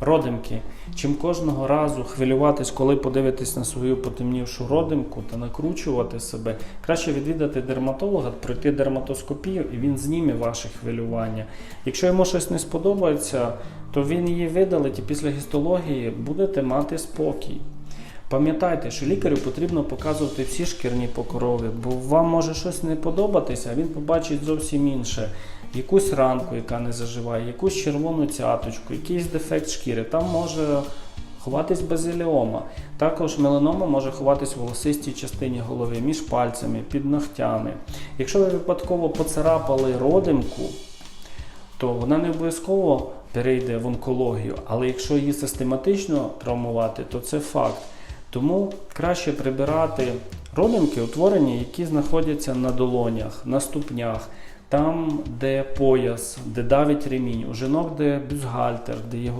Родимки. Чим кожного разу хвилюватись, коли подивитись на свою потемнівшу родимку та накручувати себе, краще відвідати дерматолога, пройти дерматоскопію, і він зніме ваше хвилювання. Якщо йому щось не сподобається, то він її видалить і після гістології будете мати спокій. Пам'ятайте, що лікарю потрібно показувати всі шкірні покрови, бо вам може щось не подобатися, а він побачить зовсім інше. Якусь ранку, яка не заживає, якусь червону цяточку, якийсь дефект шкіри. Там може ховатись базиліома. Також меланома може ховатись в волосистій частині голови, між пальцями, під ногтями. Якщо ви випадково поцарапали родимку, то вона не обов'язково перейде в онкологію, але якщо її систематично травмувати, то це факт. Тому краще прибирати родинки, утворення, які знаходяться на долонях, на ступнях, там, де пояс, де давить ремінь, у жінок, де бюстгальтер, де є